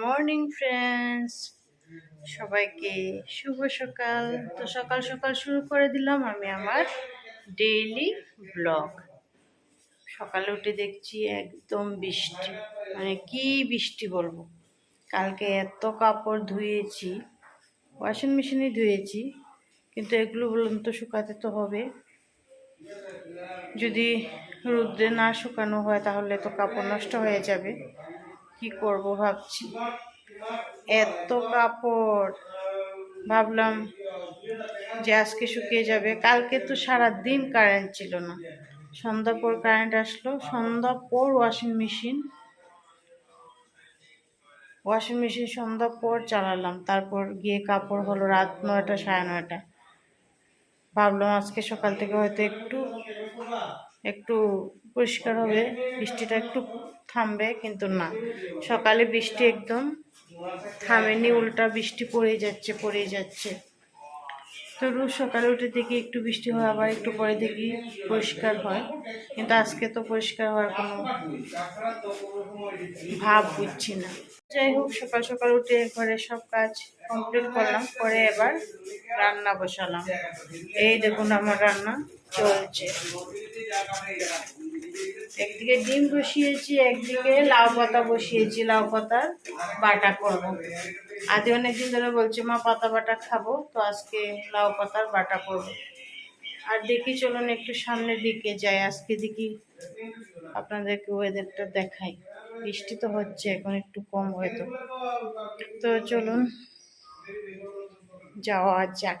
Morning, friends. সবাইকে শুভ সকাল। তো সকাল সকাল শুরু করে দিলাম আমি আমার ডেইলি ব্লগ। সকালে উঠে দেখছি একদম বৃষ্টি। মানে কি বৃষ্টি বলব? কালকে এত কাপড় ধুয়েছি, ওয়াশিং মেশিনে ধুয়েছি, কিন্তু এগুলো বলুন তো শুকাতে তো হবে। যদি রোদ্রে না শুকানো হয় তাহলে তো কাপড় নষ্ট হয়ে যাবে। কি করব ভাবছি? এত কাপড়। ভাবলাম যে আজকে শুকিয়ে যাবে। কালকে তো সারা দিন কারেন্ট ছিল না। সন্ধ্যা পর কারেন্ট আসলো। সন্ধ্যা পর ওয়াশিং মেশিন ওয়াশিং মেশিন সন্ধ্যা পর চালালাম। তারপর গিয়ে কাপড় হলো রাত নয়টা, সাড়ে নয়টা। ভাবলাম আজকে সকাল থেকে হয়তো একটু একটু পরিষ্কার হবে, বৃষ্টিটা একটু থামবে, কিন্তু না। সকালে বৃষ্টি একদম থামেনি, উল্টা বৃষ্টি পড়েই যাচ্ছে পড়েই যাচ্ছে। তো রোজ সকালে উঠে দেখি একটু বৃষ্টি হয়, আবার একটু পরে দেখি পরিষ্কার হয়। কিন্তু আজকে তো পরিষ্কার হওয়ার কোনো ভাব বুঝছি না। যাই হোক, সকাল সকাল উঠে ঘরে সব কাজ কমপ্লিট করলাম, পরে এবার রান্না বসালাম। এই দেখুন আমার রান্না চলছে। একদিকে ডিম বসিয়েছি, একদিকে লাউ পাতা বসিয়েছি, লাউ পাতার বাটা করব। আজ অনেকদিন ধরে বলছে, মা, পাতা বাটা খাব, তো আজকে লাউ পাতার বাটা করব। আর দেখি, চলুন একটু সামনের দিকে যাই। আজকে দেখি আপনাদেরকে ওয়েদারটা দেখাই। বৃষ্টি তো হচ্ছে, এখন একটু কম হয়তো তো চলুন, যাওয়া যাক।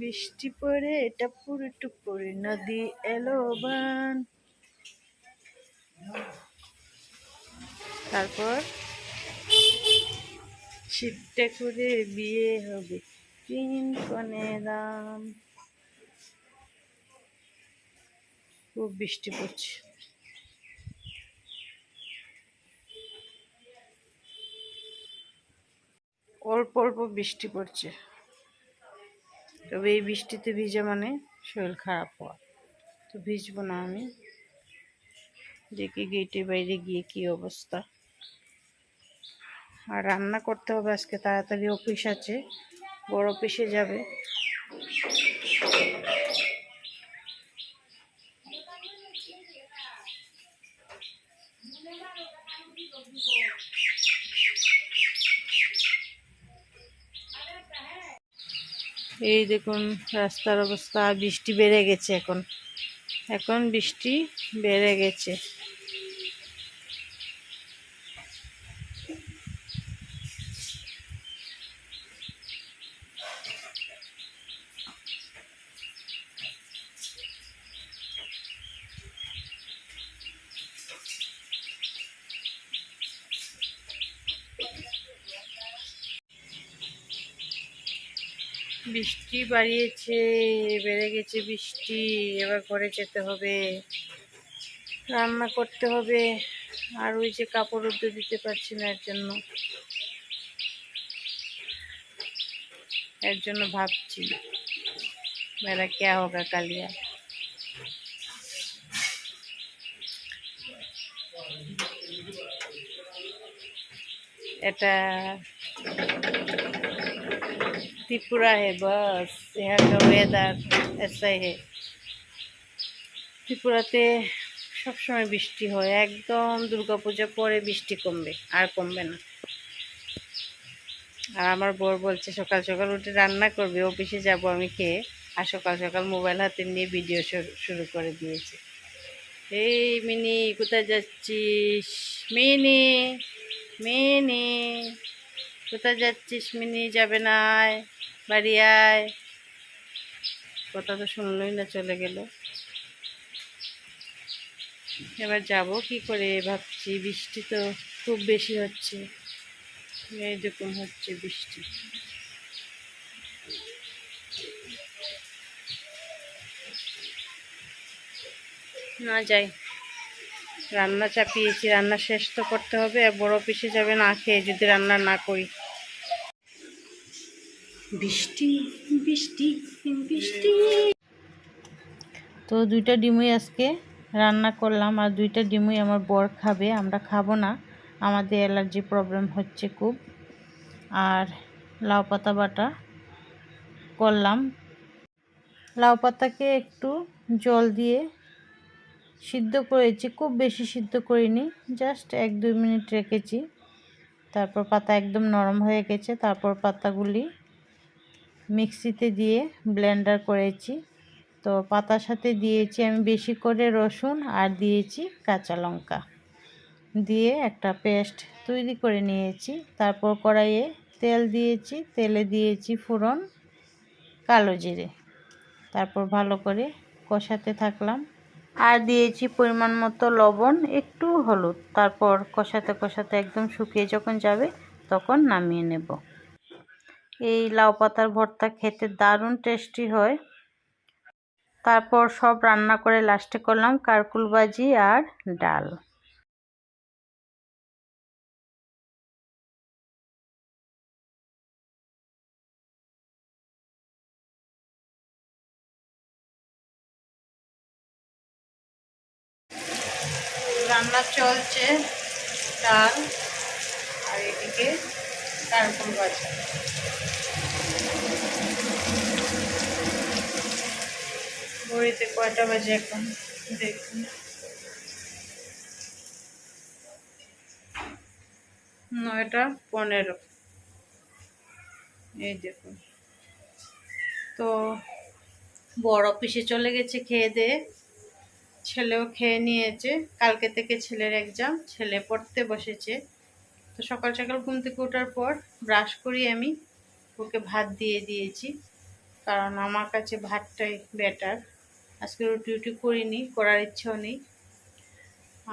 বৃষ্টি পড়ে, এটা পুরো টুপুরি নদী এলো বান। তারপর শীতটা করে বিয়ে হবে তিন কনে রাম খুব বৃষ্টি পড়ছে। অল্প অল্প বৃষ্টি পড়ছে। তবে এই বৃষ্টিতে ভিজে মানে শরীর খারাপ হওয়া। তো ভিজবো না আমি। দেখি গেটের বাইরে গিয়ে কি অবস্থা। আর রান্না করতে হবে আজকে, তাড়াতাড়ি অফিস আছে, বড় অফিসে যাবে। এই দেখুন রাস্তার অবস্থা বৃষ্টি বেড়ে গেছে এখন। এখন বৃষ্টি বেড়ে গেছে। বৃষ্টি বাড়িয়েছে, বেড়ে গেছে বৃষ্টি, এবার ঘরে যেতে হবে, রান্না করতে হবে, আর ওই যে কাপড় উদ্যোগ দিতে পারছি না এর জন্য। এর জন্য ভাবছি মেরা কে হোগা কালিয়া। এটা त्रिपुरा है बस यहाँ का वेदार ऐसा है ত্রিপুরাতে সবসময় বৃষ্টি হয় একদম দুর্গাপূজা পরে বৃষ্টি কমবে আর কমবে না আর আমার বর বলছে সকাল সকাল উঠে রান্না করবে অফিসে যাব আমি খেয়ে আর সকাল সকাল মোবাইল হাতে নিয়ে ভিডিও শুরু করে দিয়েছে এই মিনি কোথায় যাচ্ছিস মিনি মিনি কোথায় যাচ্ছিস মিনি? যাবে না বাড়ি আয়। কথা তো শুনলই না, চলে গেল। এবার যাব কি করে ভাবছি, বৃষ্টি তো খুব বেশি হচ্ছে। এই দেখুন হচ্ছে বৃষ্টি। না, যাই। রান্না চাপিয়েছি রান্না শেষ তো করতে হবে আর বড় পিসে যাবে না খেয়ে যদি রান্না না করি। বৃষ্টি বৃষ্টি বৃষ্টি। তো দুইটা ডিমই আজকে রান্না করলাম আর দুইটা ডিমই আমার বর খাবে আমরা খাব না। আমাদের অ্যালার্জি প্রবলেম হচ্ছে খুব। আর লাউ পাতা বাটা করলাম। লাউ পাতাকে একটু জল দিয়ে সিদ্ধ করেছি, খুব বেশি সিদ্ধ করিনি জাস্ট এক দুই মিনিট রেখেছি। তারপর পাতা একদম নরম হয়ে গেছে, তারপর পাতাগুলি মিক্সিতে দিয়ে ব্লেন্ডার করেছি। তো পাতার সাথে দিয়েছি আমি বেশি করে রসুন আর দিয়েছি কাঁচা লঙ্কা। দিয়ে একটা পেস্ট তৈরি করে নিয়েছি, তারপর কড়াইয়ে তেল দিয়েছি, তেলে দিয়েছি ফোড়ন, কালো জিরে। তারপর ভালো করে কষাতে থাকলাম। আর দিয়েছি পরিমাণ মতো লবণ, একটু হলুদ। তারপর কষাতে কষাতে একদম শুকিয়ে যখন যাবে, তখন নামিয়ে নেব। এই লাউ পাতার ভর্তা খেতে দারুণ টেস্টি হয়। তারপর সব রান্না করে লাস্টে করলাম কারকুল ভাজি আর ডাল। রান্না চলছে, ডাল আর এদিকে কারকুল ভাজা। ঘড়িতে কয়টা বাজে এখন? দেখুন। নয়টা পনেরো। এই দেখুন। তো বড় অফিসে চলে গেছে খেয়ে দিয়ে ছেলেও খেয়ে নিয়েছে। কালকে থেকে ছেলের এক্সাম ছেলে পড়তে বসেছে। তো সকাল সকাল ঘুম থেকে ওঠার পর ব্রাশ করি আমি, ওকে ভাত দিয়ে দিয়েছি। কারণ আমার কাছে ভাতটাই বেটার আজকে রুটি উটি করিনি, করার ইচ্ছেও নেই।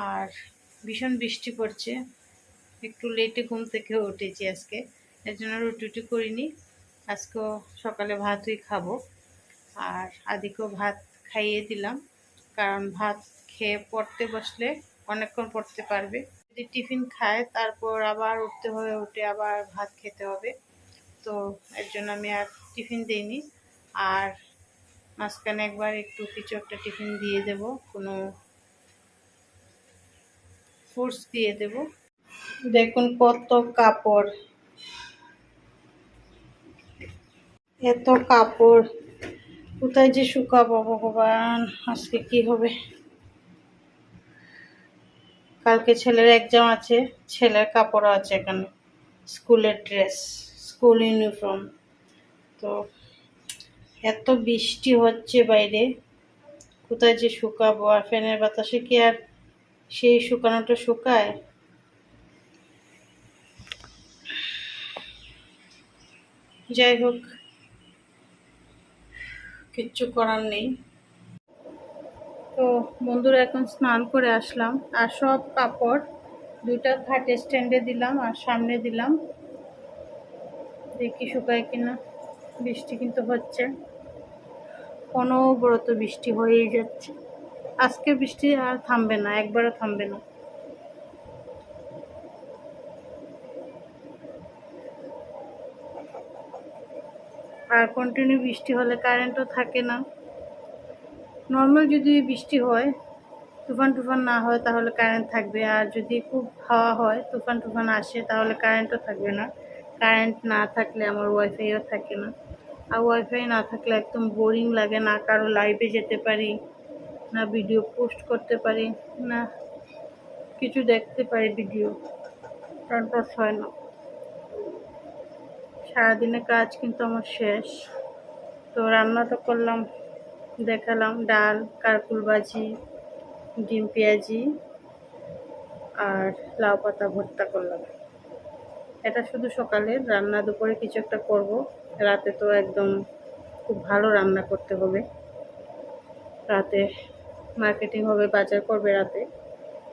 আর ভীষণ বৃষ্টি পড়ছে। একটু লেটে ঘুম থেকে উঠেছি আজকে। এর জন্য রুটি উটি করিনি। আজকেও সকালে ভাতই খাব। আর আদিকেও ভাত খাইয়ে দিলাম। কারণ ভাত খেয়ে পড়তে বসলে অনেকক্ষণ পড়তে পারবে। যদি টিফিন খায়, তারপর আবার উঠতে হবে, উঠে আবার ভাত খেতে হবে। তো এর জন্য আমি আর টিফিন দিইনি। আর মাঝখানে একবার একটু কিছু একটা টিফিন দিয়ে দেব, কোনো ফ্রুটস দিয়ে দেব। দেখুন কত কাপড়। এত কাপড়। কোথায় যে শুকাবো ভগবান? আজকে কি হবে? কালকে ছেলের এক্সাম আছে, ছেলের কাপড়ও আছে এখানে, স্কুলের ড্রেস স্কুল ইউনিফর্ম তো এত বৃষ্টি হচ্ছে বাইরে, কোথায় যে শুকাবো? আর ফ্যানের বাতাসে কি আর সেই শুকানোটা শুকায়? যাই হোক কিচ্ছু করার নেই। তো বন্ধুরা এখন স্নান করে আসলাম। আর সব কাপড় দুইটা ঘাটে স্ট্যান্ডে দিলাম আর সামনে দিলাম। দেখি শুকায় কিনা। বৃষ্টি কিন্তু হচ্ছে। অনবরত বৃষ্টি হয়েই যাচ্ছে। আজকে বৃষ্টি আর থামবে না, একবারও থামবে না। আর কন্টিনিউ বৃষ্টি হলে কারেন্টও থাকে না। নর্মাল যদি বৃষ্টি হয়, তুফান টুফান না হয় তাহলে কারেন্ট থাকবে। আর যদি খুব হাওয়া হয়, তুফান টুফান আসে তাহলে কারেন্টও থাকবে না। কারেন্ট না থাকলে আমার ওয়াইফাইও থাকে না। আর ওয়াইফাই না থাকলে একদম বোরিং লাগে না, কারও লাইভে যেতে পারি, না ভিডিও পোস্ট করতে পারি, না কিছু দেখতে পারি ভিডিও পাস হয় না। সারাদিনের কাজ কিন্তু আমার শেষ। তো রান্না তো করলাম, দেখালাম ডাল, কারকুল ভাজি, ডিম পেঁয়াজি আর লাউ পাতা ভর্তা করলাম। এটা শুধু সকালে, রান্না দুপুরে কিছু একটা করব। রাতে তো একদম খুব ভালো রান্না করতে হবে। রাতে মার্কেটিং হবে, বাজার করবে রাতে।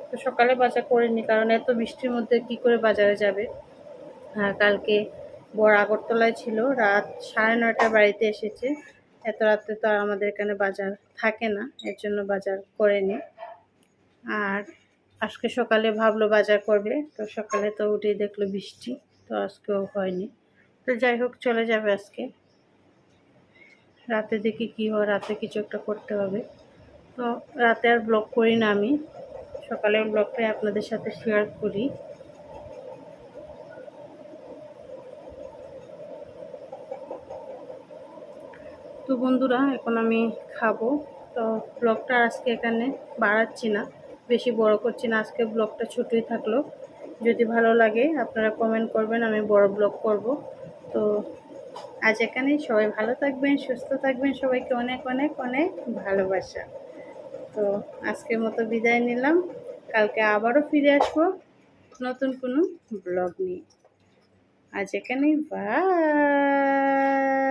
তো সকালে বাজার করিনি, কারণ এত বৃষ্টির মধ্যে কি করে বাজারে যাবে? আর কালকে বড় আগরতলায় ছিল। রাত সাড়ে নয়টা বাড়িতে এসেছে। এত রাতে তো আর আমাদের এখানে বাজার থাকে না, এর জন্য বাজার করেনি। আর আজকে সকালে ভাবলো বাজার করবে, তো সকালে তো উঠে দেখল বৃষ্টি, তো আজকেও হয়নি। তো যাই হোক, চলে যাবে আজকে। রাতে দেখি কী হয়, রাতে কিছু একটা করতে হবে। তো রাতে আর ব্লগ করি না আমি। সকালের ব্লগটাই আপনাদের সাথে শেয়ার করি। তো বন্ধুরা, এখন আমি খাব। তো ব্লগটা আজকে এখানে বাড়াচ্ছি না, বেশি বড় করছি না। আজকে ব্লগটা ছোটোই থাকল। যদি ভালো লাগে, আপনারা কমেন্ট করবেন, আমি বড় ব্লগ করব। তো আজ এখানে সবাই ভালো থাকবেন, সুস্থ থাকবেন। সবাইকে অনেক অনেক অনেক ভালোবাসা। তো আজকের মতো বিদায় নিলাম। কালকে আবারও ফিরে আসব নতুন কোনো ব্লগ নিয়ে। আজ এখানেই বাই